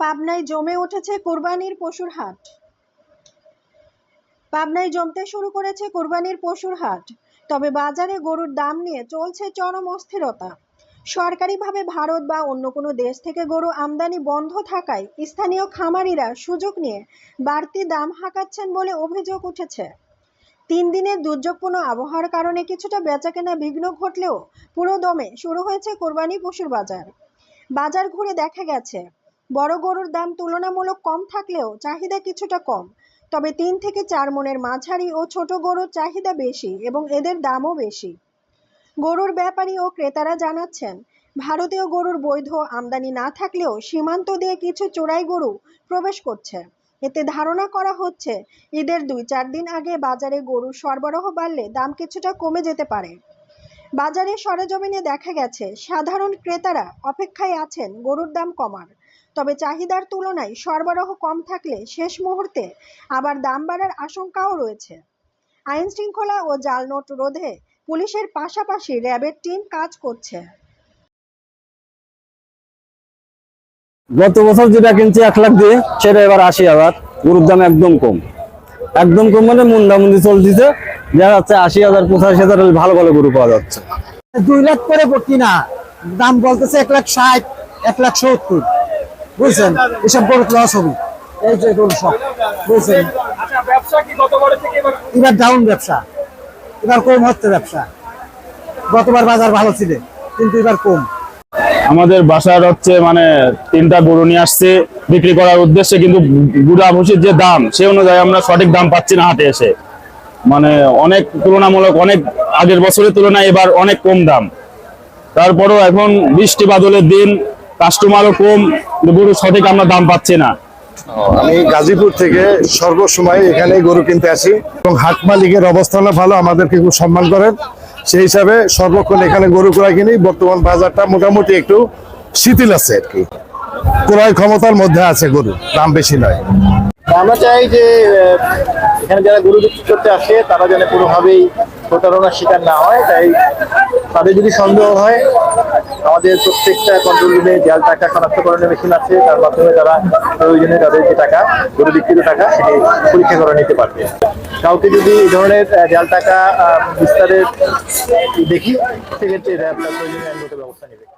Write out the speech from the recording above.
পাবনায় জমে উঠেছে কোরবানির পশুর হাট। পাবনায় জমতে শুরু করেছে কোরবানির পশুর হাট, তবে বাজারে গরুর দাম নিয়ে চলছে চরম অস্থিরতা। সরকারিভাবে ভারত বা অন্য কোনো দেশ থেকে গরু আমদানি বন্ধ থাকায় স্থানীয় খামারিরা সুযোগ নিয়ে বাড়তি দাম হাঁকাচ্ছেন বলে অভিযোগ উঠেছে। তিন দিনের দুর্যোগপূর্ণ আবহাওয়ার কারণে কিছুটা বেচাকেনা বিঘ্ন ঘটলেও পুরো দমে শুরু হয়েছে কোরবানি পশুর বাজার। বাজার ঘুরে দেখা গেছে বড় গরুর দাম তুলনামূলক কম থাকলেও চাহিদা কিছুটা কম। তবে তিন থেকে চার মনের মাঝারি ও ছোট গরুর চাহিদা বেশি এবং এদের দামও বেশি। গরুর ব্যাপারী ও ক্রেতারা জানাচ্ছেন, ভারতীয় গরুর বৈধ আমদানি না থাকলেও সীমান্ত দিয়ে কিছু চোরাই গরু প্রবেশ করছে। এতে ধারণা করা হচ্ছে, ঈদের দুই চার দিন আগে বাজারে গরুর সরবরাহ বাড়লে দাম কিছুটা কমে যেতে পারে। বাজারে সরেজমিনে দেখা গেছে, সাধারণ ক্রেতারা অপেক্ষায় আছেন গরুর দাম কমার। তবে চাহিদার তুলনায় সরবরাহ কম থাকলে শেষ মুহূর্তে আবার দাম বাড়ার আশঙ্কাও রয়েছে। আইন শৃঙ্খলা ও জাল নোট রোধে পুলিশের পাশাপাশি র্যাবের টিম কাজ করছে। গত বছর যেটা কিনছি এক লাখ দিয়ে, সেটা এবার আশি হাজার। গরুর দাম একদম কম। একদম কম মানে মুন্ডামুন্দি চলতেছে। দেখা যাচ্ছে আশি হাজার পঁচাশি হাজার ভালো ভালো গরু পাওয়া যাচ্ছে। দুই লাখ করে কিনা দাম বলতেছে এক লাখ ষাট এক লাখ সত্তর। বুঝছেন? এসব গরু লস হবে। এই যে গরু সব বুঝছেন? আচ্ছা ব্যবসা কি গতবারের থেকে এবার এবার ডাউন ব্যবসা। এবার কম হচ্ছে ব্যবসা। গতবার বাজার ভালো ছিল কিন্তু এবার কম। আমাদের বাসার হচ্ছে মানে তিনটা গরু নিয়ে আসছে বিক্রি করার উদ্দেশ্যে কিন্তু গুড়া ভুষির যে দাম সে অনুযায়ী আমরা সঠিক দাম পাচ্ছি না হাটে এসে। মানে অনেক তুলনামূলক অনেক আগের বছরের তুলনায় এবার অনেক কম দাম। তারপরেও এখন বৃষ্টি বাদলের দিন, কাস্টমারও কম গরু সঠিক আমরা দাম পাচ্ছি না। আমি গাজীপুর থেকে সর্বসময় এখানে গরু কিনতে আসি এবং হাট মালিকের অবস্থানও ভালো, আমাদেরকে খুব সম্মান করেন। সেই হিসাবে সর্বক্ষণ এখানে গরু ক্রয় কিনি, বর্তমান বাজারটা মোটামুটি একটু শিথিল আছে আর কি। ক্রয় ক্ষমতার মধ্যে আছে গরু, দাম বেশি নয়। আমরা চাই যে এখানে যারা গরু বিক্রি করতে আসে তারা যেন কোনোভাবেই প্রতারণার শিকার না হয়। তাই তাদের যদি সন্দেহ হয় আমাদের প্রত্যেকটা কন্ট্রোল রুমে জাল টাকা শনাক্তকরণের মেশিন আছে তার মাধ্যমে তারা প্রয়োজনে তাদের যে টাকা গরু বিক্রিত টাকা সেটি পরীক্ষা করে নিতে পারবে। কাউকে যদি এই ধরনের জাল টাকা আহ, বিস্তারের দেখি সেক্ষেত্রে এটা প্রয়োজনীয় ব্যবস্থা নেবে।